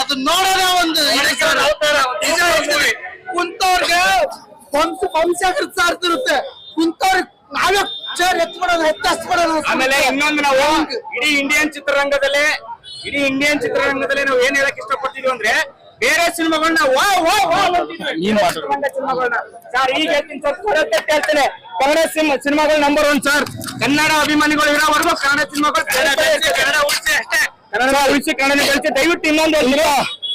ಅದು ನೋಡೋದೇ ಒಂದು. ಕುಂತವ್ರಿಗೆ ವಂಶ ವಂಶಾಕೃತ ಇರುತ್ತೆ ಕುಂತವ್ರಿಗೆ ನಾವೇ ಚೇರ್ ಎತ್ಕೊಡೋದು ಎತ್ತಸ್ಬಿಡೋದು ಆಮೇಲೆ ಇನ್ನೊಂದು ನಾವು ಇಡೀ ಇಂಡಿಯನ್ ಚಿತ್ರರಂಗದಲ್ಲೇ ಇಡೀ ಇಂಡಿಯನ್ ಚಿತ್ರರಂಗದಲ್ಲಿ ನಾವು ಏನ್ ಹೇಳಕ್ ಇಷ್ಟಪಡ್ತಿದ್ವಿ ಅಂದ್ರೆ ಬೇರೆ ಸಿನಿಮಾಗಳನ್ನ ವಾ ವಾ ವಾ ಸಿನಿಮಾಗಳನ್ನ ಸರ್ ಈಗ ಹೇಳ್ತೀನಿ ಸರ್ ಹೇಳ್ತೇನೆ. ಕನ್ನಡ ಸಿನಿಮಾ ಸಿನಿಮಾಗಳು ನಂಬರ್ ಒನ್ ಸರ್ ಕನ್ನಡ ಅಭಿಮಾನಿಗಳು ಇರೋವರೆಗೂ ಕನ್ನಡ ಸಿನಿಮಾಗಳು ಕನ್ನಡ ಉಳಿಸಿ ಅಷ್ಟೇ. ಕನ್ನಡ ಉಳಿಸಿ ಕನ್ನಡ ಬೆಳೆಸಿ ದಯವಿಟ್ಟು ಇನ್ನೊಂದು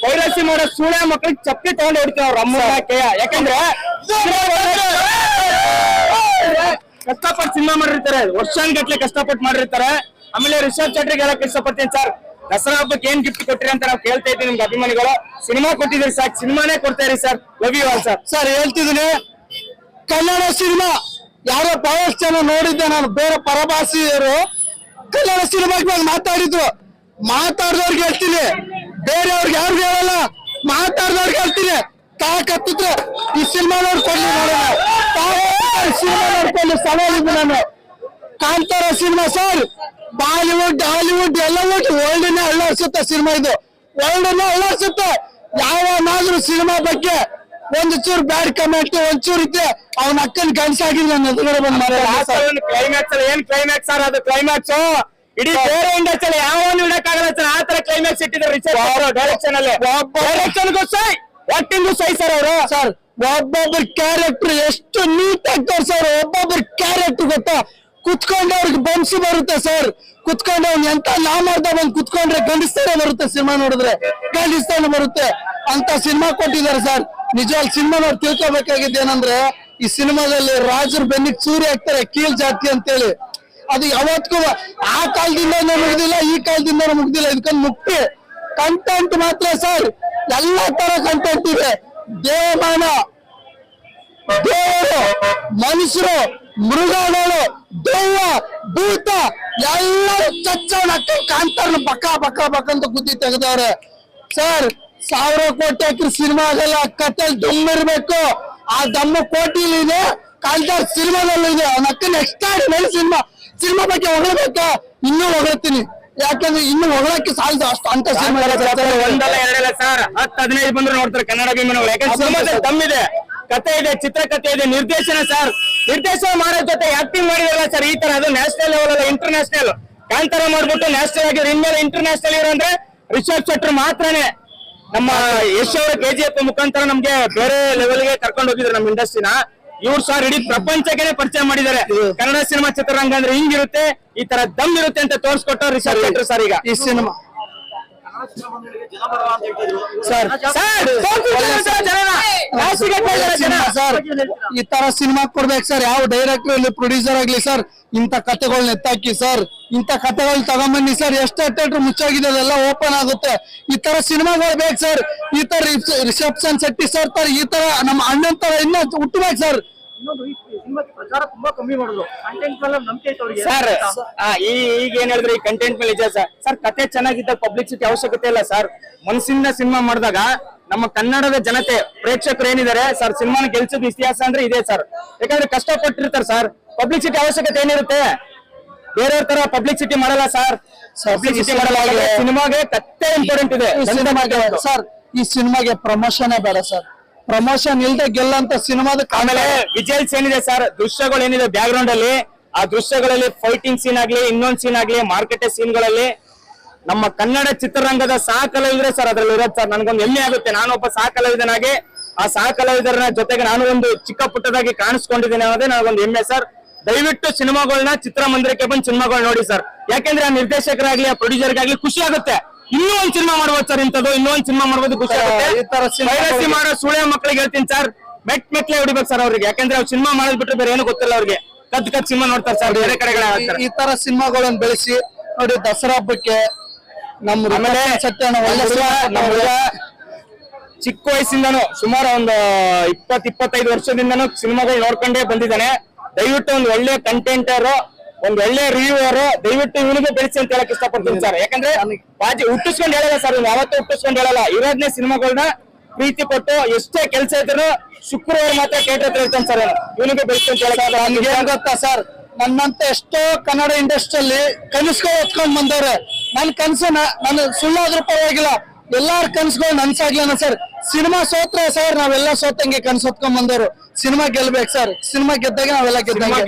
ಪೈರಸಿ ಮಾಡೋ ಸೂಳೆ ಮಕ್ಕಳಿಗೆ ಚಪ್ಪಲಿ ತಗೊಂಡು ಹೊಡಿತೀವಿ ಅವ್ರ ಅಮ್ಮ ಯಾಕೆ ಯಾಕಂದ್ರೆ ಕಷ್ಟಪಟ್ಟು ಸಿನಿಮಾ ಮಾಡಿರ್ತಾರೆ. ವರ್ಷಾನ್ಗಟ್ಲೆ ಕಷ್ಟಪಟ್ಟು ಮಾಡಿರ್ತಾರೆ. ಆಮೇಲೆ ರಿಷಬ್ ಚಟ್ರಿಗೆ ಹೇಳಕ್ ಇಷ್ಟಪಡ್ತೀನಿ ಸರ್. ದಸರಾ ಹಬ್ಬಕ್ಕೆ ಏನ್ ಗಿಫ್ಟ್ ಕೊಟ್ಟಿರಿ ಅಂತ ನಾವು ಕೇಳ್ತಾ ಇದ್ದೀವಿ ನಿಮ್ಗೆ ಅಭಿಮಾನಿಗಳು. ಸಿನಿಮಾ ಕೊಟ್ಟಿದ್ದೀರಿ ಸರ್. ಸಿನಿಮಾನೇ ಕೊಡ್ತಾ ಇರಿ sir. Love you all sir sir ಹೇಳ್ತಿದ್ದೀನಿ. ಕನ್ನಡ ಸಿನಿಮಾ. ಯಾರೋ ಬಹಳಷ್ಟು ಜನ ನೋಡಿದ್ದೆ ನಾನು. ಬೇರೆ ಪರಭಾಷೆಯರು ಕನ್ನಡ ಸಿನಿಮಾ ಬಗ್ಗೆ ಮಾತಾಡಿದ್ರು. ಮಾತಾಡ್ದವ್ರಿಗೆ ಹೇಳ್ತೀನಿ. ಬೇರೆಯವ್ರಿಗೆ ಯಾರು ಹೇಳಲ್ಲ. ಮಾತಾಡ್ದವ್ರಿಗೆ ಹೇಳ್ತೀನಿ. ತಾಕತ್ತಿದ್ರೆ ಈ ಸಿನಿಮಾ ನೋಡ್ಕೊಂಡು ಸಿನಿಮಾ ನೋಡ್ಕೊಂಡು ನಾನು. Kantara cinema sir? Bollywood, Hollywood ಎಲ್ಲ ಎಲ್ಲವುಡ್ ವರ್ಲ್ಡ್ನೇ ಅಳ್ಳಾಡ್ಸುತ್ತೆ ಸಿನಿಮಾ ಇದು. ವರ್ಲ್ಡ್ನೇ ಅಳ್ಳಾಡ್ಸುತ್ತೆ. ಯಾವನಾದ್ರೂ ಸಿನಿಮಾ ಬಗ್ಗೆ ಒಂದು ಚೂರು ಬ್ಯಾಡ್ ಕಮೆಂಟ್ ಒಂಚೂರು ಇದ್ರೆ ಅವನ ಅಕ್ಕನ ಗಂಡಸಾಗಿಲ್ಲ ನನ್ನ ಎದುರುಗಡೆ ಬಂದ್ ಕ್ಲೈಮ್ಯಾಕ್ಸ್ ಏನ್ ಕ್ಲೈಮ್ಯಾಕ್ಸ್ ಸರ್ ಅದು ಕ್ಲೈಮ್ಯಾಕ್ಸ್ ಇಡೀ ಬೇರೆ ಇಂಡಸ್ಟ್ರಿ ಯಾವನು ಇಡಕ್ಕಾಗಲ್ಲ ಸರ್. ಆ ತರ ಕ್ಲೈಮ್ಯಾಕ್ಸ್ ಇಟ್ಟಿದ್ದಾರೆ ರಿಚರ್ಡ್ ಡೈರೆಕ್ಷನ್ ಅಲ್ಲಿ. ಡೈರೆಕ್ಷನ್ ಸೈ ಆಕ್ಟಿಂಗು ಸೈ ಸರ್ ಅವರು. ಸರ್ ಒಬ್ಬೊಬ್ರ ಕ್ಯಾರೆಕ್ಟರ್ ಎಷ್ಟು ನೀಟ್ ಆಗಿ ತೋರ್ಸವ್ರು ಒಬ್ಬೊಬ್ರ ಕ್ಯಾರೆಕ್ಟರ್ ಗೊತ್ತಾ? ಕುತ್ಕೊಂಡವ್ರಿಗೆ ಬಂಸು ಬರುತ್ತೆ ಸರ್. ಕುತ್ಕೊಂಡವ್ನು ಎಂತ ನಾ ಮಾಡ್ದ ಬಂದು ಕುತ್ಕೊಂಡ್ರೆ ಗಂಡಿಸ್ತಾನೆ ಬರುತ್ತೆ ಸಿನಿಮಾ ನೋಡಿದ್ರೆ. ಗಂಡಿಸ್ತಾನೆ ಬರುತ್ತೆ. ಅಂತ ಸಿನಿಮಾ ಕೊಟ್ಟಿದ್ದಾರೆ ಸರ್. ನಿಜವಾಗ್ ಸಿನಿಮಾ ನೋಡಿ ತಿಳ್ಕೊಬೇಕಾಗಿದ್ದೇನಂದ್ರೆ ಈ ಸಿನಿಮಾದಲ್ಲಿ ರಾಜರು ಬೆನ್ನಿಗೆ ಚೂರಿ ಹಾಕ್ತಾರೆ ಕೀಲ್ ಜಾತಿ ಅಂತೇಳಿ. ಅದು ಯಾವತ್ತಿಗೂ ಆ ಕಾಲದಿಂದ ಮುಗ್ದಿಲ್ಲ, ಈ ಕಾಲದಿಂದ ಮುಗ್ದಿಲ್ಲ. ಇದಕ್ಕೊಂದು ಮುಕ್ತಿ. ಕಂಟೆಂಟ್ ಮಾತ್ರ ಸರ್. ಎಲ್ಲಾ ತರ ಕಂಟೆಂಟ್ ಇದೆ. ದೇವಮಾನ. ದೇವರು, ಮನುಷ್ಯರು, ಮೃಗಗಳು, ದೇವ, ಭೂತ ಎಲ್ಲರೂ ಚಚ್ಚಣ ಕಾಂತಾರನ ಪಕ್ಕ ಪಕ್ಕ ಪಕ್ಕ ಅಂತ ಗುದ್ದಿ ತೆಗೆದವ್ರೆ. ಸರ್, ಸಾವಿರ ಕೋಟಿ ಹಾಕಿ ಸಿನಿಮಾ ಆಗಲ್ಲ. ಕತೆ ದಮ್ ಇರ್ಬೇಕು. ಆ ದಮ್ಮ ಕೋಟಿಲಿ ಇದೆ ಸಿನಿಮಾದಲ್ಲಿದೆ ಸಿನಿಮಾದಲ್ಲೂ ಇದೆ ಅವನ ಆಡಿ ಮೇಲೆ ಸಿನಿಮಾ ಸಿನಿಮಾ ಬಗ್ಗೆ ಹೊಗಳಬೇಕಾ ಇನ್ನೂ ಹೊಗಳ್ತೀನಿ. ಯಾಕಂದ್ರೆ ಇನ್ನೂ ಹೊಗಳಕ್ಕೆ ಸಾಲದು ಅಷ್ಟು ಅಂತ ಸಿನಿಮಾ ಒಂದಲ್ಲ ಎರಡಲ್ಲ ಸರ್. ಹತ್ತು ಹದಿನೈದು ಬಂದ್ರೆ ನೋಡ್ತಾರೆ ಕನ್ನಡ ಅಭಿಮಾನಿಗಳು ಯಾಕಂದ್ರೆ ಸಿನಿಮಾದಲ್ಲಿ ದಮ್ಮಿದೆ ಕತೆ ಇದೆ ಚಿತ್ರಕಥೆ ಇದೆ ನಿರ್ದೇಶನ ಸರ್. ನಿರ್ದೇಶನ ಮಾಡೋ ಜೊತೆ ಆಕ್ಟಿಂಗ್ ಮಾಡಿದಾರಲ್ಲ ಸರ್ ಈ ತರ ಅದು ನ್ಯಾಷನಲ್ ಲೆವೆಲ್ ಅಲ್ಲ ಇಂಟರ್ನ್ಯಾಷನಲ್ ಕಾಂತಾರ ಮಾಡ್ಬಿಟ್ಟು ನ್ಯಾಷನಲ್ ಆಗಿರೋ ಇನ್ಮೇಲೆ ಇಂಟರ್ನ್ಯಾಷನಲ್ ಇರೋ ಅಂದ್ರೆ ರಿಷಬ್ ಶೆಟ್ಟರ್ ಮಾತ್ರನೇ. ನಮ್ಮ ಯಶ್ ಅವರ ಕೆಜಿಎಫ್ ಮುಖಾಂತರ ನಮ್ಗೆ ಬೇರೆ ಲೆವೆಲ್ಗೆ ಕರ್ಕೊಂಡು ಹೋಗಿದ್ರು ನಮ್ಮ ಇಂಡಸ್ಟ್ರಿನ ಇವ್ರು ಸರ್ ಇಡೀ ಪ್ರಪಂಚಕ್ಕೆ ಪರಿಚಯ ಮಾಡಿದ್ದಾರೆ. ಕನ್ನಡ ಸಿನಿಮಾ ಚಿತ್ರರಂಗ ಅಂದ್ರೆ ಹಿಂಗಿರುತ್ತೆ ಈ ತರ ದಮ್ ಇರುತ್ತೆ ಅಂತ ತೋರಿಸ್ಕೊಟ್ಟು ರಿಸರ್ಚ್ ಶೆಟ್ರ್ ಸರ್ ಈಗ. ಈ ಸಿನಿಮಾ. Sir sir. ಈ ತರ ಸಿನಿಮಾ ಕೊಡ್ಬೇಕು ಸರ್. ಯಾವ ಡೈರೆಕ್ಟರ್ ಇಲ್ಲಿ ಪ್ರೊಡ್ಯೂಸರ್ ಆಗ್ಲಿ ಸರ್ ಇಂತ ಕತೆಗಳನ್ನ ಎತ್ತಾಕಿ ಸರ್. ಇಂತ ಕತೆಗಳ್ ತಗೊಂಬನ್ನಿ ಸರ್. ಎಷ್ಟು ಥಿಯೇಟರ್ ಮುಚ್ಚಾಗಿದೆ ಅದೆಲ್ಲ ಓಪನ್ ಆಗುತ್ತೆ. ಈ ತರ ಸಿನಿಮಾಗಳು ಬೇಕು ಸರ್. ಈ ತರ ರಿಸೆಪ್ಷನ್ ಸೆಟ್ಟಿ ಸರ್ ತರ ಈ ತರ ನಮ್ಮ ಅಣ್ಣನ್ ತರ ಇನ್ನ ಹುಟ್ಟಬೇಕು ಸರ್. ಇನ್ನೊಂದು ಈ ಪ್ರಚಾರ ತುಂಬಾ ಕಮ್ಮಿ ಮಾಡಿದ್ರು ಕಂಟೆಂಟ್ ಮೇಲೆ ನಂಬಿಕೆ ಐತೆ ಸರ್ ಆ, ಈ ಈಗ ಏನ್ ಹೇಳಿದ್ರೆ ಈ ಕಂಟೆಂಟ್ ಮೇಲೆ ನಿಜ ಸರ್. ಸರ್ ಕತೆ ಚೆನ್ನಾಗಿದ್ದ ಪಬ್ಲಿಸಿಟಿ ಅವಶ್ಯಕತೆ ಇಲ್ಲ ಸರ್. ಮನಸ್ಸಿಂದ ಸಿನಿಮಾ ಮಾಡಿದಾಗ ನಮ್ಮ ಕನ್ನಡದ ಜನತೆ ಪ್ರೇಕ್ಷಕರು ಏನಿದ್ದಾರೆ ಸರ್ ಸಿನಿಮಾನ ಗೆಲ್ಸದ ಇತಿಹಾಸ ಅಂದ್ರೆ ಇದೆ ಸರ್. ಯಾಕಂದ್ರೆ ಕಷ್ಟಪಟ್ಟಿರ್ತಾರೆ ಸರ್. ಪಬ್ಲಿಸಿಟಿ ಅವಶ್ಯಕತೆ ಏನಿರುತ್ತೆ? ಬೇರೆಯವ್ರ ತರ ಪಬ್ಲಿಸಿಟಿ ಮಾಡಲ್ಲ ಸರ್. ಪಬ್ಲಿಸಿಟಿ ಮಾಡಲ್ಲ ಸಿನಿಮಾಗೆ ಕತ್ತೆ ಇಂಪಾರ್ಟೆಂಟ್ ಇದೆ. ಸರ್ ಈ ಸಿನಿಮಾಗೆ ಪ್ರಮೋಷನ್ ಬೇಡ ಸರ್. ಪ್ರಮೋಷನ್ ಇಲ್ದೆ ಗೆಲ್ಲಂತ ಸಿನಿಮಾದ ಆಮೇಲೆ ವಿಜಯ್ ಏನಿದೆ ಸರ್? ದೃಶ್ಯಗಳು ಏನಿದೆ ಬ್ಯಾಕ್ ಗ್ರೌಂಡ್ ಅಲ್ಲಿ? ಆ ದೃಶ್ಯಗಳಲ್ಲಿ ಫೈಟಿಂಗ್ ಸೀನ್ ಆಗ್ಲಿ ಇನ್ನೊಂದ್ ಸೀನ್ ಆಗ್ಲಿ ಮಾರ್ಕೆಟ್ ಸೀನ್ಗಳಲ್ಲಿ ನಮ್ಮ ಕನ್ನಡ ಚಿತ್ರರಂಗದ ಸಹ ಕಲಾವಿದರೇ ಸರ್ ಅದ್ರಲ್ಲಿ ಇರೋದು ಸರ್. ನನ್ಗೊಂದು ಹೆಮ್ಮೆ ಆಗುತ್ತೆ. ನಾನೊಬ್ಬ ಸಹ ಕಲಾವಿದನಾಗಿ ಆ ಸಹ ಕಲಾವಿದರ ಜೊತೆಗೆ ನಾನು ಒಂದು ಚಿಕ್ಕ ಪುಟ್ಟದಾಗಿ ಕಾಣಿಸ್ಕೊಂಡಿದ್ದೇನೆ ಅನ್ನೋದೇ ನನಗೊಂದು ಹೆಮ್ಮೆ ಸರ್. ದಯವಿಟ್ಟು ಸಿನಿಮಾಗಳನ್ನ ಚಿತ್ರಮಂದಿರಕ್ಕೆ ಬಂದು ಸಿನಿಮಾಗಳು ನೋಡಿ ಸರ್. ಯಾಕೆಂದ್ರೆ ಆ ನಿರ್ದೇಶಕರಾಗ್ಲಿ ಆ ಪ್ರೊಡ್ಯೂಸರ್ಗಾಗ್ಲಿ ಖುಷಿ ಆಗುತ್ತೆ. ಇನ್ನೂ ಒಂದ್ ಸಿನಿಮಾ ಮಾಡ್ಬೋದು ಸರ್ ಇಂಥದ್ದು. ಇನ್ನೂ ಒಂದ್ ಸಿನಿಮಾ ಮಾಡ್ಬೋದು ಖುಷಿ ಆಗುತ್ತೆ. ಮಾಡೋ ಸುಳ್ಯ ಮಕ್ಕಳಿಗೆ ಹೇಳ್ತೀನಿ ಸರ್. ಮೆಟ್ ಮೆಟ್ಲೆ ಹೊಡಿಬೇಕು ಸರ್ ಅವ್ರಿಗೆ. ಯಾಕಂದ್ರೆ ಅವ್ರು ಸಿನಿಮಾ ಮಾಡೋದ್ ಬಿಟ್ರೆ ಬೇರೆ ಏನು ಗೊತ್ತಿಲ್ಲ ಅವ್ರಿಗೆ. ಕದ್ ಕದ್ ಸಿನಿಮಾ ನೋಡ್ತಾರೆ ಸರ್. ಬೇರೆ ಕಡೆಗಳ ಈ ತರ ಸಿನಿಮಾಗಳನ್ನ ಬೆಳೆಸಿ ನೋಡಿ ದಸರಾ ಹಬ್ಬಕ್ಕೆ ನಮ್ಮ ಆಮೇಲೆ ಚಿಕ್ಕ ವಯಸ್ಸಿಂದನು ಸುಮಾರು ಒಂದು ಇಪ್ಪತ್ ಇಪ್ಪತ್ತೈದು ವರ್ಷದಿಂದನು ಸಿನಿಮಾಗಳು ನೋಡ್ಕೊಂಡೇ ಬಂದಿದ್ದಾನೆ. ದಯವಿಟ್ಟು ಒಂದು ಒಳ್ಳೆ ಕಂಟೆಂಟರ್ ಒಂದ್ ಒಳ್ಳೆ ರಿವ್ಯೂವರ್ ದಯವಿಟ್ಟು ಇವನಿಗೆ ಬೆಳೆಸಿ ಅಂತ ಹೇಳಕ್ ಇಷ್ಟಪಡ್ತೀನಿ ಸರ್. ಯಾಕಂದ್ರೆ ಬಾಜಿ ಹುಟ್ಟಿಸ್ಕೊಂಡು ಹೇಳಲ್ಲ ಸರ್ ಯಾವತ್ತೂ ಹುಟ್ಟಿಸ್ಕೊಂಡು ಹೇಳಲ್ಲ. ಇರೋದ್ನೇ ಸಿನಿಮಾಗಳನ್ನ ಪ್ರೀತಿ ಕೊಟ್ಟು ಎಷ್ಟೇ ಕೆಲಸ ಇದ್ರು ಶುಕ್ರವಾರ ಮಾತ್ರ ಥಿಯೇಟರ್ ಇರ್ತಾನೆ ಸರ್ ಇವನಿಗೆ ಬೆಳೆಸಿ ಅಂತ ಹೇಳಕ್ ಏನ್ ಗೊತ್ತಾ ಸರ್? ನನ್ನಂತ ಎಷ್ಟೋ ಕನ್ನಡ ಇಂಡಸ್ಟ್ರಿಯಲ್ಲಿ ಕನಸ್ಕೊಂಡ್ ಹೊತ್ಕೊಂಡ್ ಬಂದವ್ರೆ. ನನ್ ಕನಸು ನಾನು ಸುಳ್ಳಾದ್ರೂ ಪರವಾಗಿಲ್ಲ. ಎಲ್ಲಾರ ಕನ್ಸ್ಗಳು ನನ್ಸಾಗ್ಲನ ಸರ್. ಸಿನಿಮಾ ಸೋತ್ರ ಸರ್, ನಾವೆಲ್ಲ ಸೋತಂಗೆ ಕನ್ಸ್ ಹೊತ್ಕೊಂಡ್ ಬಂದವರು. ಸಿನಿಮಾ ಗೆಲ್ಬೇಕು ಸರ್. ಸಿನಿಮಾ ಗೆದ್ದಾಗ ನಾವೆಲ್ಲ ಗೆದ್ದಂಗೆ.